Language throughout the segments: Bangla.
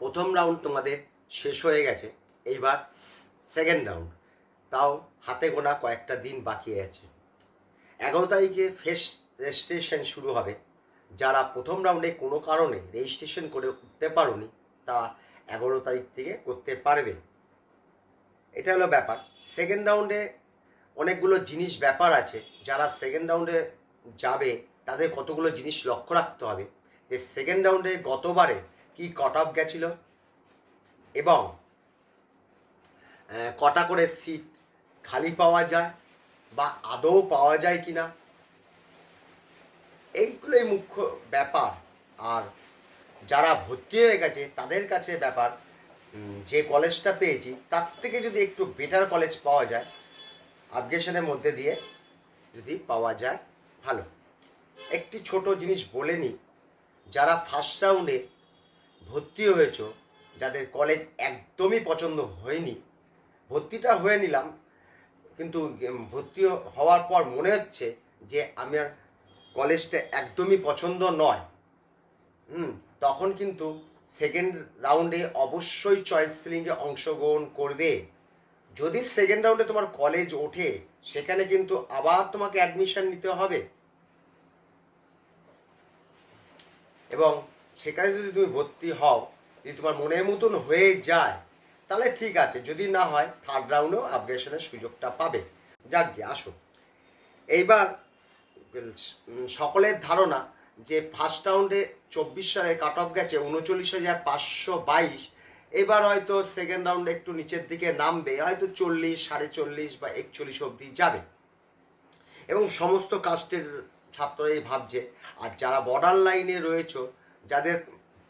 প্রথম রাউন্ড তোমাদের শেষ হয়ে গেছে, এইবার সেকেন্ড রাউন্ড তাও হাতে গোনা কয়েকটা দিন বাকি আছে। এগারো তারিখে ফেস রেজিস্ট্রেশন শুরু হবে। যারা প্রথম রাউন্ডে কোনো কারণে রেজিস্ট্রেশন করে উঠতে পারোনি তা এগারো তারিখ থেকে করতে পারবে। এটা হলো ব্যাপার। সেকেন্ড রাউন্ডে অনেকগুলো জিনিস ব্যাপার আছে। যারা সেকেন্ড রাউন্ডে যাবে, তাদের কতগুলো জিনিস লক্ষ্য রাখতে হবে। যে সেকেন্ড রাউন্ডে গতবারে কি কট অফ গেছিল? এবং কটা করে সিট খালি পাওয়া যায় বা আদৌ পাওয়া যায় কি না এইগুলোই মুখ্য ব্যাপার। আর যারা ভর্তি হয়ে গেছে, তাদের কাছে ব্যাপার যে কলেজটা পেয়েছি, তার থেকে যদি একটু বেটার কলেজ পাওয়া যায় আপগ্রেশনের মধ্যে দিয়ে যদি পাওয়া যায়, ভালো। একটি ছোট জিনিস বলে নিই, যারা ফার্স্ট রাউন্ডে ভর্তি হয়েছ, যাদের কলেজ একদমই পছন্দ হয়নি, ভর্তিটা হয়ে নিলাম, কিন্তু ভর্তি হওয়ার পর মনে হচ্ছে যে আমার কলেজটা একদমই পছন্দ নয়। হুম, তখন কিন্তু সেকেন্ড রাউন্ডে অবশ্যই চয়েস ফিলিংয়ে অংশগ্রহণ করবে। যদি সেকেন্ড রাউন্ডে তোমার কলেজ ওঠে, সেখানে কিন্তু আবার তোমাকে অ্যাডমিশন নিতে হবে। এবং সেখানে যদি তুমি ভর্তি হও, যদি তোমার মনের মতন হয়ে যায়, তাহলে ঠিক আছে। যদি না হয় থার্ড রাউন্ডেও আপগ্রেশনের সুযোগটা পাবে। যাক গিয়ে আসো। এইবার সকলের ধারণা যে ফার্স্ট রাউন্ডে চব্বিশ সালে কাট অফ গেছে, উনচল্লিশ হাজার পাঁচশো বাইশ। এবার হয়তো সেকেন্ড রাউন্ডে একটু নিচের দিকে নামবে, হয়তো চল্লিশ, সাড়ে চল্লিশ বা একচল্লিশ অবধি যাবে। এবং সমস্ত কাস্টের ছাত্ররাই ভাবছে, আর যারা বর্ডার লাইনে রয়েছে যাদের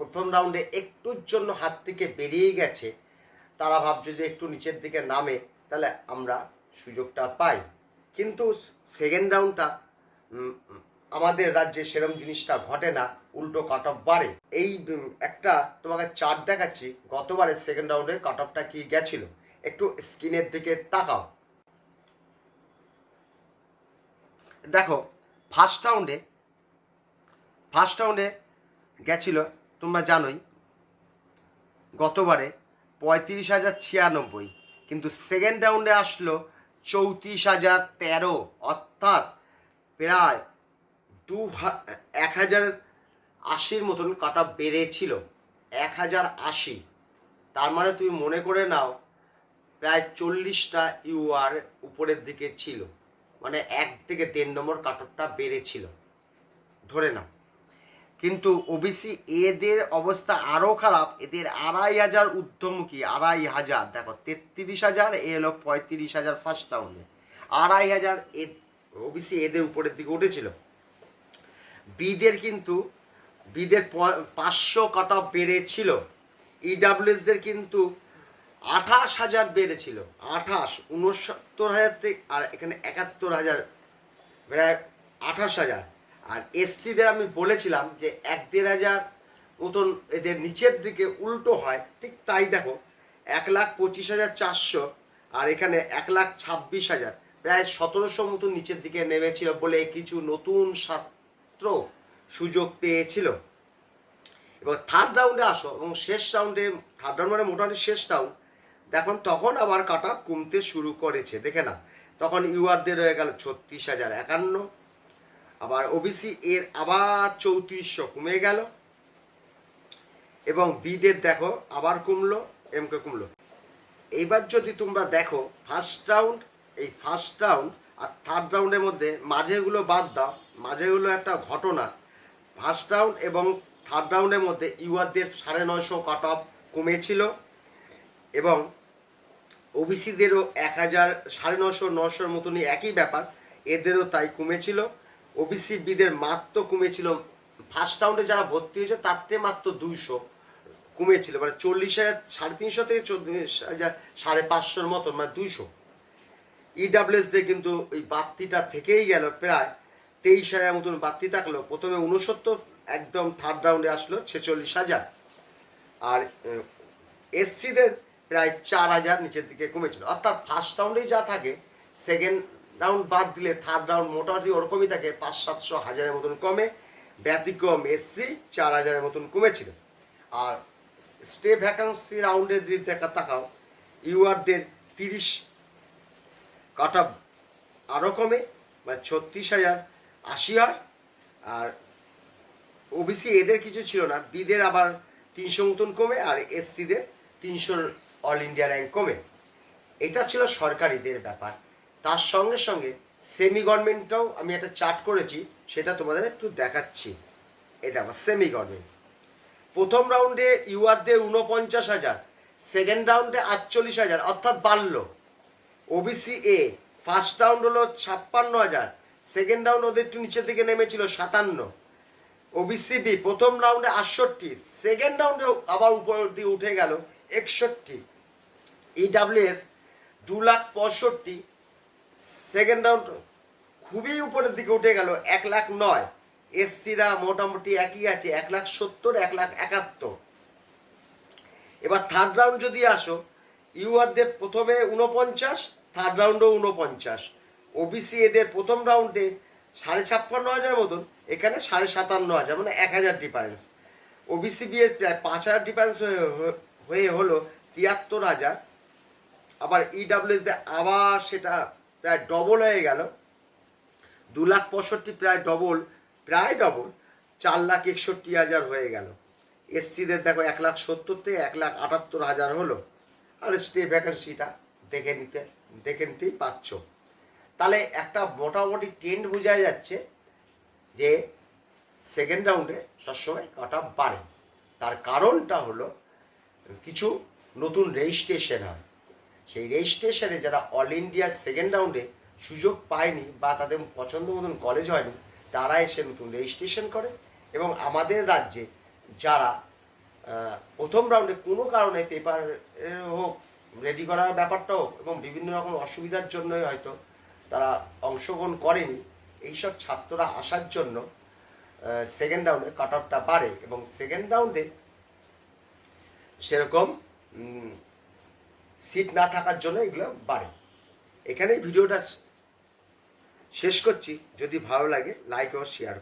প্রথম রাউন্ডে একটুর জন্য হাত থেকে বেরিয়ে গেছে, তারা ভাবছে যে একটু নিচের দিকে নামে, তাহলে আমরা সুযোগটা পাই। কিন্তু সেকেন্ড রাউন্ডটা আমাদের রাজ্যে সেরম জিনিসটা ঘটে না, উল্টো কাট অফ বাড়ে। এই একটা তোমাকে চার্ট দেখাচ্ছি গতবারে সেকেন্ড রাউন্ডে কাট অফটা কি গেছিল? একটু স্ক্রিনের দিকে তাকাও। দেখো ফার্স্ট রাউন্ডে ফার্স্ট রাউন্ডে গেছিল, তোমরা জানোই, গতবারে পঁয়ত্রিশ হাজার ছিয়ানব্বই, কিন্তু সেকেন্ড রাউন্ডে আসলো চৌত্রিশ হাজার তেরো, অর্থাৎ প্রায় দু এক হাজার আশির মতন কাটা বেড়েছিল, এক হাজার আশি। তার মানে তুমি মনে করে নাও, প্রায় চল্লিশটা ইউআর উপরের দিকে ছিল মানে এক থেকে দেড় নম্বর কাটরটা বেড়েছিল। ধরে নাও। কিন্তু ওবিসি এদের অবস্থা আরও খারাপ। এদের আড়াই হাজার ঊর্ধ্বমুখী, আড়াই হাজার, দেখো, তেত্রিশ হাজার, এ হলো পঁয়ত্রিশ হাজার ফার্স্ট রাউন্ডে আড়াই হাজার এ, ওবিসি এদের উপরের দিকে উঠেছিল। বিদের কিন্তু, বিদের পাঁচশো কাট অফ বেড়েছিল। ইডাব্লিউএসদের কিন্তু আঠাশ হাজার বেড়েছিল। আঠাশ উনসত্তর হাজার থেকে আর এখানে একাত্তর হাজার আঠাশ হাজার। আর এসসিদের আমি বলেছিলাম যে এক দেড় হাজার মতন এদের নিচের দিকে উল্টো হয়, ঠিক তাই দেখো, এক লাখ পঁচিশ হাজার চারশো আর এখানে এক লাখ ছাব্বিশ হাজার। প্রায় সতেরোশো মতন নিচের দিকে নেমেছিল বলে কিছু নতুন ছাত্র সুযোগ পেয়েছিল। এবং থার্ড রাউন্ডে আসো এবং শেষ রাউন্ডে থার্ড রাউন্ড মানে মোটামুটি শেষ রাউন্ড দেখুন তখন আবার কাটা কমতে শুরু করেছে। দেখে না তখন ইউআরদের হয়ে গেল ছত্রিশ হাজার একান্ন আবার ওবিসি এর আবার চৌত্রিশশো কমে গেল। এবং বিদের দেখো আবার কমলো এমকে কমলো। এইবার যদি তোমরা দেখো ফার্স্ট রাউন্ড এই ফার্স্ট রাউন্ড আর থার্ড রাউন্ডের মধ্যে মাঝেগুলো বাদ দাও, মাঝেগুলো একটা ঘটনা। ফার্স্ট রাউন্ড এবং থার্ড রাউন্ডের মধ্যে ইউআরদের সাড়ে নয়শো কাট অফ কমেছিল এবং ওবিসিদেরও এক হাজার সাড়ে নশো নশোর মতনই একই ব্যাপার, এদেরও তাই কমেছিল। ওবিসি বিদের মাত্র কমেছিল ফার্স্ট রাউন্ডে যারা ভর্তি হয়েছে, তার থেকে মাত্র দুইশো কমেছিল মানে চল্লিশ হাজার, সাড়ে তিনশো থেকে চল্লিশ হাজার, সাড়ে পাঁচশোর মতন মানে দুইশো। ইডাব্লিউএসদের কিন্তু ওই বাত্তিটা থেকেই গেল, প্রায় তেইশ হাজার মতন বাত্তি থাকল। প্রথমে উনসত্তর একদম থার্ড রাউন্ডে আসলো, ছেচল্লিশ হাজার। আর এসসিদের প্রায় চার হাজার নিচের দিকে কমেছিল। অর্থাৎ ফার্স্ট রাউন্ডেই যা থাকে সেকেন্ড রাউন্ড বাদ দিলে থার্ড রাউন্ড মোটামুটি ওরকমই থাকে, পাঁচ, সাতশো, হাজারের মতন কমে, ব্যতিক্রম এসসি চার হাজারের মতন কমেছিল। আর স্টে ভ্যাকান্সি রাউন্ডের দিক দেখা তাকাও ইউআরদের তিরিশ কাট অফ আরও কমে মানে ছত্রিশ হাজার আশি হয়। আর ওবিসি এদের কিছু ছিল না বিদের আবার তিনশো মতন কমে, আর এসসিদের তিনশো অল ইন্ডিয়া র্যাঙ্ক কমে। এটা ছিল সরকারিদের ব্যাপার। তার সঙ্গে সঙ্গে সেমি গভর্নমেন্টটাও আমি একটা চার্ট করেছি, সেটা তোমাদের একটু দেখাচ্ছি। এই দেখো সেমি গভর্নমেন্ট প্রথম রাউন্ডে ইউআরদের উনপঞ্চাশ হাজার সেকেন্ড রাউন্ডে আটচল্লিশ হাজার, অর্থাৎ বাড়লো। ওবিসি এ ফার্স্ট রাউন্ড হলো ছাপ্পান্ন হাজার সেকেন্ড রাউন্ড ওদের একটু নিচের দিকে নেমেছিল সাতান্ন। ওবিসি বি প্রথম রাউন্ডে আটষট্টি সেকেন্ড রাউন্ডে আবার উপরের দিকে উঠে গেল একষট্টি। ইডাব্লিউএস দু লাখ পঁয়ষট্টি সেকেন্ড রাউন্ড খুবই উপরের দিকে উঠে গেল, এক লাখ নয়। এসসিরা মোটামুটি একই আছে, এক লাখ সত্তর, এক লাখ একাত্তর। এবার থার্ড রাউন্ড যদি আসো ইউ ইউআরদের প্রথমে উনপঞ্চাশ থার্ড রাউন্ডও উনপঞ্চাশ ওবিসি এদের প্রথম রাউন্ডে সাড়ে ছাপ্পান্ন হাজার মতন, এখানে সাড়ে সাতান্ন হাজার মানে এক হাজার ডিফারেন্স ওবিসি বি এর প্রায় পাঁচ হাজার ডিফারেন্স হয়ে হলো তিয়াত্তর হাজার। আবার ইডাব্লিউএস আবার সেটা প্রায় ডবল হয়ে গেল। দু লাখ পঁয়ষট্টি প্রায় ডবল প্রায় ডবল চার লাখ একষট্টি হাজার হয়ে গেল। এসসিদের দেখো এক লাখ সত্তর থেকে এক লাখ আটাত্তর হাজার হলো। আর স্টে ভ্যাকেন্সিটা দেখে নিতে, দেখে নিতেই পাচ্ছ তাহলে একটা মোটামুটি ট্রেন্ড বোঝা যাচ্ছে যে সেকেন্ড রাউন্ডে সবসময় কাট বাড়ে। তার কারণটা হলো কিছু নতুন রেজিস্ট্রেশন হয়। সেই রেজিস্ট্রেশনে যারা অল ইন্ডিয়া সেকেন্ড রাউন্ডে সুযোগ পায়নি বা তাদের পছন্দ মতন কলেজ হয়নি, তারা এসে নতুন রেজিস্ট্রেশন করে এবং আমাদের রাজ্যে যারা প্রথম রাউন্ডে কোনো কারণে পেপার হোক রেডি করার ব্যাপারটা হোক এবং বিভিন্ন রকম অসুবিধার জন্যই হয়তো তারা অংশগ্রহণ করেনি, এইসব ছাত্ররা আসার জন্য সেকেন্ড রাউন্ডে কাট অফটা বাড়ে এবং সেকেন্ড রাউন্ডে সেরকম সিট না থাকার জন্য এগুলো বাড়ে। এখানেই ভিডিওটা শেষ করছি। যদি ভালো লাগে লাইক ও শেয়ার